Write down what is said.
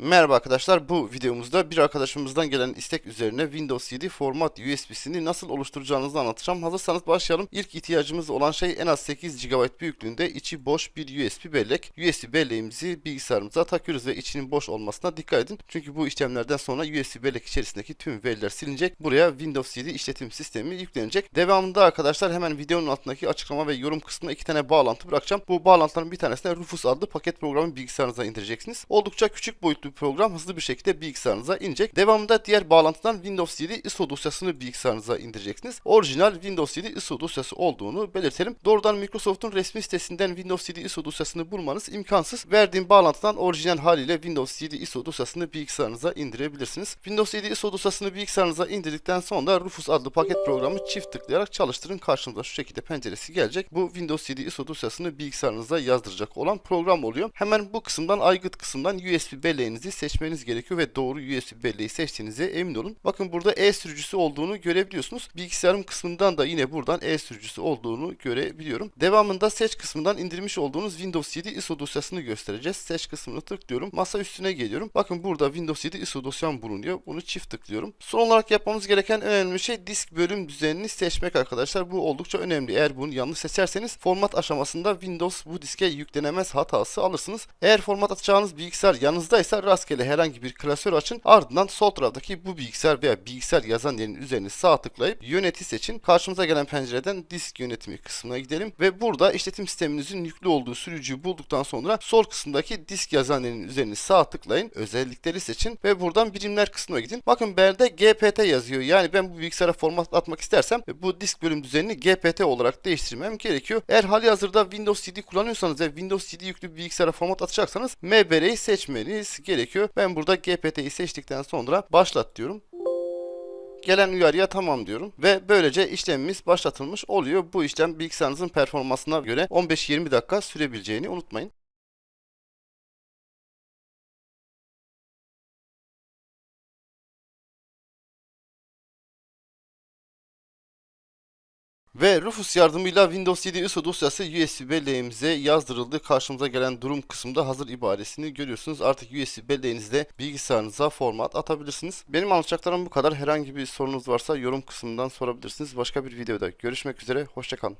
Merhaba arkadaşlar bu videomuzda bir arkadaşımızdan gelen istek üzerine Windows 7 format USB'sini nasıl oluşturacağınızı anlatacağım. Hazırsanız başlayalım. İlk ihtiyacımız olan şey en az 8 GB büyüklüğünde içi boş bir USB bellek. USB belleğimizi bilgisayarımıza takıyoruz ve içinin boş olmasına dikkat edin. Çünkü bu işlemlerden sonra USB bellek içerisindeki tüm veriler silinecek. Buraya Windows 7 işletim sistemi yüklenecek. Devamında arkadaşlar hemen videonun altındaki açıklama ve yorum kısmına iki tane bağlantı bırakacağım. Bu bağlantıların bir tanesine Rufus adlı paket programı bilgisayarınıza indireceksiniz. Oldukça küçük boyutlu bir program hızlı bir şekilde bilgisayarınıza inecek. Devamında diğer bağlantıdan Windows 7 ISO dosyasını bilgisayarınıza indireceksiniz. Orijinal Windows 7 ISO dosyası olduğunu belirtelim. Doğrudan Microsoft'un resmi sitesinden Windows 7 ISO dosyasını bulmanız imkansız. Verdiğim bağlantıdan orijinal haliyle Windows 7 ISO dosyasını bilgisayarınıza indirebilirsiniz. Windows 7 ISO dosyasını bilgisayarınıza indirdikten sonra Rufus adlı paket programı çift tıklayarak çalıştırın. Karşınıza şu şekilde penceresi gelecek. Bu Windows 7 ISO dosyasını bilgisayarınıza yazdıracak olan program oluyor. Hemen bu kısımdan aygıt kısımdan USB belleğinizi seçmeniz gerekiyor ve doğru USB belleği seçtiğinize emin olun. Bakın burada E sürücüsü olduğunu görebiliyorsunuz. Bilgisayarım kısmından da yine buradan E sürücüsü olduğunu görebiliyorum. Devamında seç kısmından indirmiş olduğunuz Windows 7 ISO dosyasını göstereceğiz. Seç kısmını tıklıyorum. Masa üstüne geliyorum. Bakın burada Windows 7 ISO dosyam bulunuyor. Bunu çift tıklıyorum. Son olarak yapmamız gereken en önemli şey disk bölüm düzenini seçmek arkadaşlar. Bu oldukça önemli. Eğer bunu yanlış seçerseniz format aşamasında Windows bu diske yüklenemez hatası alırsınız. Eğer format atacağınız bilgisayar yanınızdaysa rastgele herhangi bir klasör açın. Ardından sol taraftaki bu bilgisayar veya bilgisayar yazan yerin üzerine sağ tıklayıp yöneti seçin. Karşımıza gelen pencereden disk yönetimi kısmına gidelim ve burada işletim sisteminizin yüklü olduğu sürücüyü bulduktan sonra sol kısımdaki disk yazan yerin üzerine sağ tıklayın. Özellikleri seçin ve buradan birimler kısmına gidin. Bakın B'de GPT yazıyor. Yani ben bu bilgisayara format atmak istersem bu disk bölüm düzenini GPT olarak değiştirmem gerekiyor. Eğer hali hazırda Windows 7 kullanıyorsanız ve Windows 7 yüklü bir bilgisayara format atacaksanız MBR'yi seçmeniz gerekiyor. Ben burada GPT'yi seçtikten sonra başlat diyorum. Gelen uyarıya tamam diyorum ve böylece işlemimiz başlatılmış oluyor. Bu işlem bilgisayarınızın performansına göre 15-20 dakika sürebileceğini unutmayın. Ve Rufus yardımıyla Windows 7 ISO dosyası USB belleğimize yazdırıldı. Karşımıza gelen durum kısmında hazır ibaresini görüyorsunuz. Artık USB belleğinizde bilgisayarınıza format atabilirsiniz. Benim anlatacaklarım bu kadar. Herhangi bir sorunuz varsa yorum kısmından sorabilirsiniz. Başka bir videoda görüşmek üzere. Hoşçakalın.